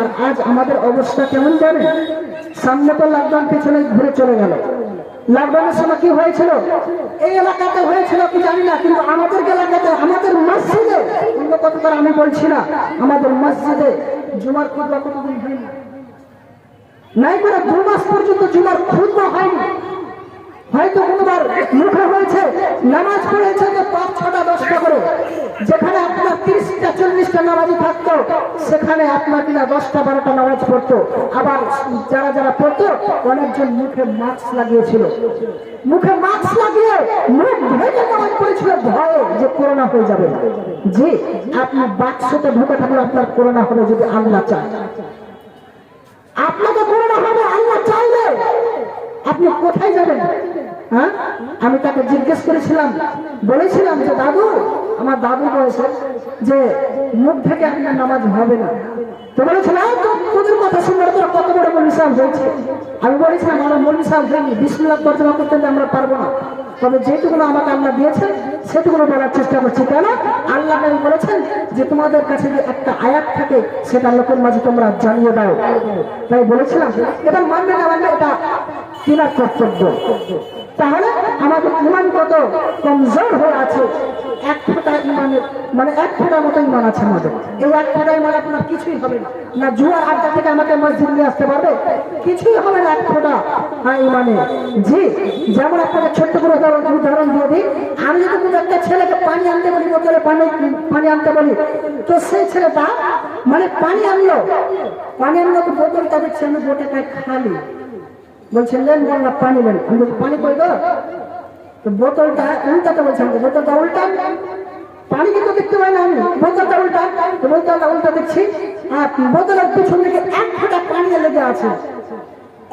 আর আজ আমাদের অবস্থা কেমন জানে সামনে তো লকডাউন পিছনে ঘুরে চলে গেল। লকডাউনের সময় কি হয়েছিল? এই এলাকাতে হয়েছিল কি জানি না, কিন্তু আমাদের এলাকাতে, আমাদের মসজিদে, অন্য কতবার আমি বলছি না, আমাদের মসজিদে জুমার খুদবা কতদিন হয়নি? নাই করে দু মাস পর্যন্ত জুমার খুদবা হয়নি। হয়তো কোনোবার মুখে হয়েছে, নামাজ পড়েছে যে পাঁচ ছটা দশটা করে। যেখানে আপনার তিরিশটা, চল্লিশটা নামাজি থাকতো, সেখানে আপনার কিনা দশটা, বারোটা নামাজ পড়তো। আবার যারা যারা পড়তো, অনেকজন মুখে মাস্ক লাগিয়েছিল। মুখে মাস্ক লাগিয়ে মুখ ঢেকে নামাজ পড়েছিল। ভয়ে যে করোনা হয়ে যাবে। জি, আপনি বাক্সতে ঢুকে থাকলে আপনার করোনা হবে যদি আল্লাহ চায়। আপনাকে করোনা হবে, আল্লাহ চাইলে। আপনি কোথায় যাবেন? হ্যাঁ? আমি তাকে জিজ্ঞেস করেছিলাম, বলেছিলাম যে, দাদু, আমার দাদু বলেছে যে, মুখ থেকে আপনার নামাজ হবে না। তো বলেছিলাম কথা কত বড় মনি সাহেব হয়েছে? আমি বলেছিলাম, আমার মনি সাহেব হয়নি, বিসমিল্লাহ তর্জমা করতে আমরা পারব না। তবে যেটুকুনো আমাকে আল্লাহ দিয়েছেন সেটুকুনো বলার চেষ্টা করছি। কেন? আল্লাহ বলেছেন যে, তোমাদের কাছে যে একটা আয়াত থাকে, সেটা লোকের মাঝে তোমরা জানিয়ে দাও। তাই বলেছিলাম। এটা মানবে না মানবে, এটা তিনার কর্তব্য। তাহলে আমাদের ইমান কত কমজোর হয়ে আছে? এক ফোঁটা ইমানের মানে এক ফোঁটার মতো ইমান আছে আমাদের। এই এক ফোঁটা ইমান আপনার কিছুই হবে না। জুয়ার আড্ডা থেকে আমাকে মসজিদ নিয়ে আসতে পারবে? কিছুই হবে না এক ফোঁটা। হ্যাঁ ইমানে। জি, যেমন আপনাকে ছোট্ট করে উদাহরণ দিয়ে দিই। আমি যদি কোনো একটা ছেলেকে পানি আনতে বলি বোতলে পানি পানি আনতে বলি, তো সেই ছেলেটা মানে পানি আনলো। পানি আনলো বোতলটা দেখছি আমি বোটাটায় খালি। বলছেন নেন বললাম পানি নেন আমি বলছি, পানি কই তো বোতলটা উল্টাতে বলছেন বোতলটা উল্টা। পানি কিন্তু দেখতে পাই না আমি, বোতলটা উল্টা। তো বোতলটা উল্টা দেখছি বোতলের পিছন দিকে এক ফোঁটা পানি লেগে আছে।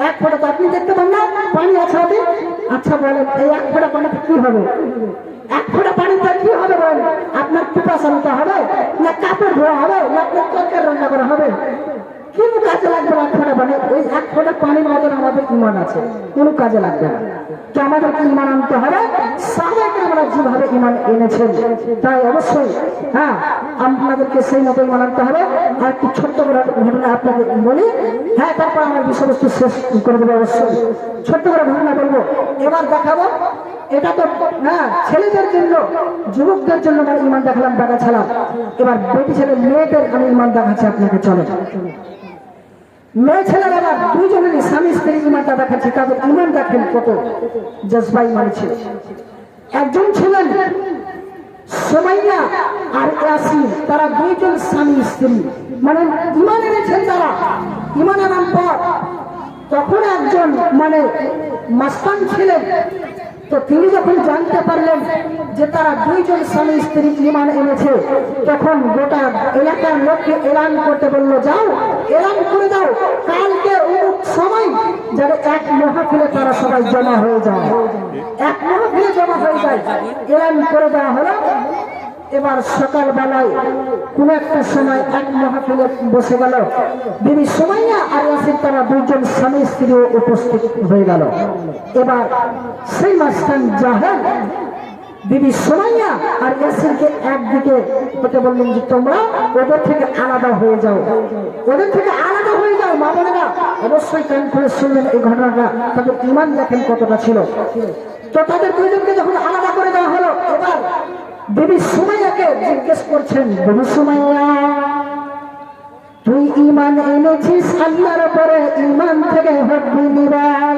এক ফোঁটা তো আপনি দেখতে পান না, পানি আছে আপনি আচ্ছা বলেন, এই এক ফোঁটা পানিতে কি হবে? এক ফোঁটা পানিতে কি হবে বলেন? আপনার পিপাসা হবে, না কাপড় ধোয়া হবে, না আপনার তরকারি রান্না করা হবে? কোনো কাজে লাগবে না এক ফোঁটা পানি ওই এক ফোঁটা পানির মতন আমাদের ইমান আছে, কোনো কাজে লাগবে না। তো আমাদেরকে ইমান আনতে হবে। সাহাবাকে আমরা যেভাবে ইমান এনেছেন, তাই অবশ্যই হ্যাঁ আপনাদেরকে সেই মতো ইমান আনতে হবে। আর একটু ছোট্ট করে ঘটনা আপনাকে বলি। হ্যাঁ তারপর আমার বিষয়বস্তু শেষ করে দেবো অবশ্যই। ছোট্ট করে ঘটনা বলব। এবার দেখাবো, এটা তো হ্যাঁ ছেলেদের জন্য, যুবকদের জন্য আমি ইমান দেখালাম দেখা ছাড়া। এবার বেটি ছেলে, মেয়েদের আমি ইমান দেখাচ্ছি আপনাকে চলে মেয়ে তাদের ইমান দেখেন কত একজন ছিলেন সোমাইয়া আর ইয়াসিন, তারা দুইজন স্বামী স্ত্রী। মানে ইমান এনেছেন তারা। ইমান আনার পর তখন একজন মানে মাস্তান ছিলেন তো তিনি যখন জানতে পারলেন যে তারা দুইজন স্বামী স্ত্রী ইমান এনেছে, তখন গোটা এলাকার লোককে এলান করতে বলল, যাও, এলান করে দাও, কালকে অমুক সময় যেন এক মহাফিলে তারা সবাই জমা হয়ে যায়। এক মহাফিলে জমা হয়ে যায়, এলান করে দেওয়া হলো। এবার সকাল বেলায় কোন একটা সময় এক মহাফিলে বসে গেল। বিবি সুমাইয়া আর ইয়াসির তারা দুইজন স্বামী স্ত্রী উপস্থিত হয়ে গেল। এবার সেই মাস্তান জাহেদ, বিবি সুমাইয়া আর ইয়াসিরকে একদিকে হতে বললেন যে, তোমরা ওদের থেকে আলাদা হয়ে যাও। ওদের থেকে আলাদা হয়ে যাও, মা বোনেরা। অবশ্যই কান করে শুনলেন এই ঘটনাটা। তাদের ইমান দেখেন কতটা ছিল। তো তাদের দুইজনকে যখন আলাদা করে দেওয়া হলো, এবার বিবি সুমাইয়াকে জিজ্ঞেস করছেন বিবি সুমাইয়া, তুই ইমান এনেছিস আল্লাহর উপরে? ইমান থেকে হটবি নিবাল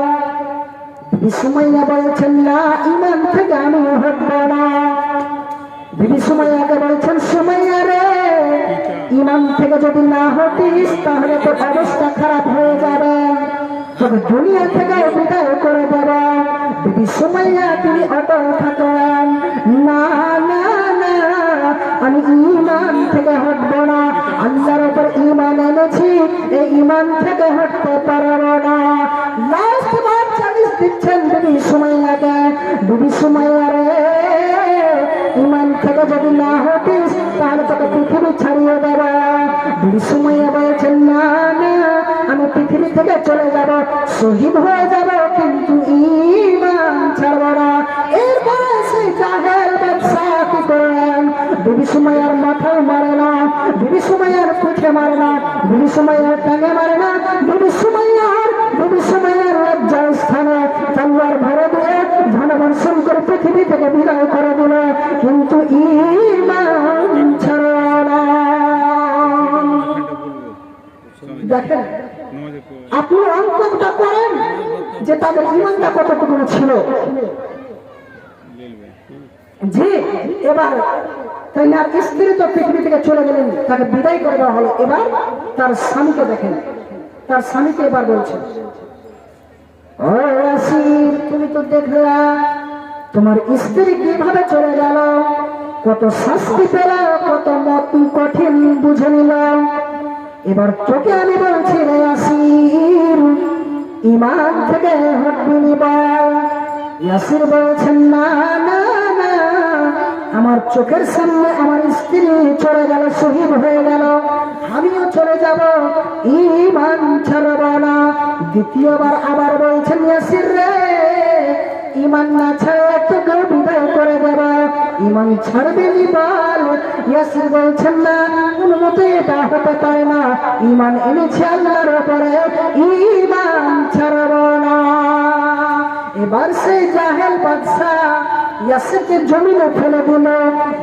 বিবি সুমাইয়া বলছেন, না ইমান থেকে আমি হটব না। বিবি সুমাইয়াকে বলছেন, সুমাইয়া রে ইমান থেকে যদি না হটিস তাহলে তোর অবস্থা খারাপ হয়ে যাবে। তবে দুনিয়া থেকে বিদায় করে দেবে। বিবি সুমাইয়া, তিনি অটল থাকেন না ইমান এই ইমান থেকে হটতে পারব না। লাস্ট বার চালিশ দিচ্ছেন বিবি সুমাইয়াকে বিবি সুমাইয়া রে ইমান থেকে যদি না হটিস, তাহলে তোকে পৃথিবী ছাড়িয়ে দেবে। বিবি সুমাইয়া বলছেন না না, আমি পৃথিবী থেকে চলে যাব, শহীদ হয়ে যাব, কিন্তু ইমান ছাড়ব না। সুমাইয়ার মাথায় মারে না বিবি সুমাইয়ার পিঠে মারে না বিবি সুমাইয়ার টাঙে মারে না বিবি সুমাইয়ার বিবি সুমাইয়ার লজ্জার স্থানে তলোয়ার ভরে দিয়ে ধনবর্ষণ করে পৃথিবী থেকে বিদায় করে দিল। কিন্তু ইমান ছাড়া না। দেখেন, আপনি অঙ্কটা করেন যে তাদের ইমানটা কতটুকু ছিল। জি, এবার তাই আর স্ত্রী তো পৃথিবী থেকে চলে গেলেন, তাকে বিদায় করে দেওয়া হলো। এবার তার স্বামীকে দেখেন। তার স্বামীকে এবার বলছেন তুমি তো দেখলা, তোমার স্ত্রী কীভাবে চলে গেল? কত শাস্তি পেল, কত মত কঠিন বুঝে নিল। এবার তোকে আমি বলছি রে আসির ইমান থেকে হটবি বলছেন না না না আমার চোখের সামনে আমার স্ত্রী চলে গেল, শহীদ হয়ে গেল। আমিও চলে যাব। ইমান ছাড়ব না। দ্বিতীয়বার আবার বলছেন, ইয়াসির রে ইমান না ছাড়া তোকে বিদায় করে দেব ইমান ছাড়বে নি বল? ইয়াসির বলছেন, না, কোন মতে এটা হতে পারে না। ইমান এনেছে আল্লাহর উপরে ইমান ছাড়ব না। এবার সেই জাহেল বাদশাহ ইয়াসিরকে জমিনে ফেলে দিল।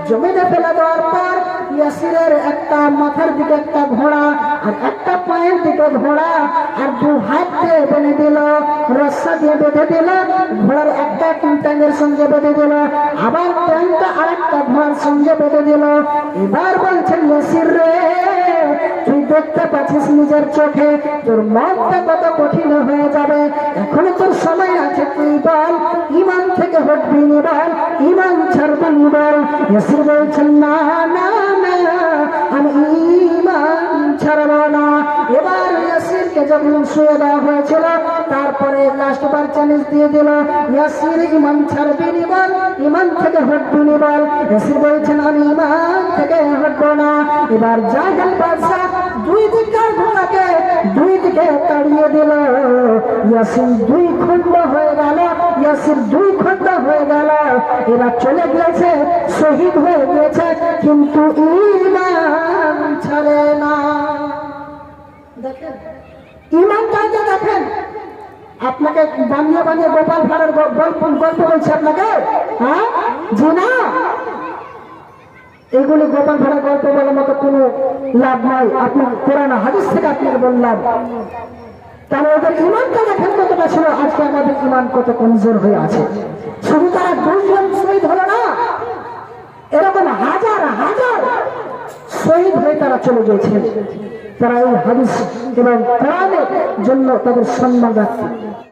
জমিনে ফেলে দেওয়ার পর ইয়াসিরের একটা মাথার দিকে একটা ঘোড়া আর একটা পায়ের দিকে ঘোড়া আর দু হাত দিয়ে বেঁধে দিল। রস্সা দিয়ে বেঁধে দিল। ঘোড়ার একটা ট্যাঙ্গের সঙ্গে বেঁধে দিল। আবার ট্যাঙ্কটা আর একটা ঘোড়ার সঙ্গে বেঁধে দিল। এবার বলছেন ইয়াসির রে, তুই দেখতে পাচ্ছিস নিজের চোখে? তোর মনটা কত কঠিন হয়ে যাবে। এখনও তোর সময় আছে, তুই বল, ইমান ইমান ইমান এবার ইয়াসিরকে যখন হয়েছিল, তারপরে লাস্ট বার চ্যালেঞ্জ দিয়ে দিল, ইয়াসির ইমান ছাড়বি নি বল ইমান থেকে হটবি নি বল ইয়াসির বলছেন, আমি ইমান থেকে হটবো না। এবার জাহেল দুই দিককার ঘোড়াকে, দুই দিকে তাড়িয়ে দিল। ইয়াসিন দুই খণ্ড হয়ে গেল ইয়াসিন দুই খণ্ড হয়ে গেল। এরা চলে গিয়েছে, শহীদ হয়ে গিয়েছে, কিন্তু ইমান ছাড়ে না। দেখেন ইমানটাকে দেখেন, আপনাকে বানিয়ে বানিয়ে গোপাল ভাড়ের গল্প বলছে আপনাকে হ্যাঁ? জি না এগুলি গোপাল ভাড়া গল্প বলার মতো কোনো লাভ নাই। আপনি কোরআন হাদিস থেকে আপনাকে বললাম। তাহলে ওদের ইমানটা দেখেন কতটা ছিল। আজকে আমাদের ইমান কত কমজোর হয়ে আছে। শুধু তারা দুইজন শহীদ হলো না, এরকম হাজার হাজার শহীদ হয়ে তারা চলে গিয়েছে। তারা এই হাদিস এবং কোরআনের জন্য তাদের সম্মান রাখছে।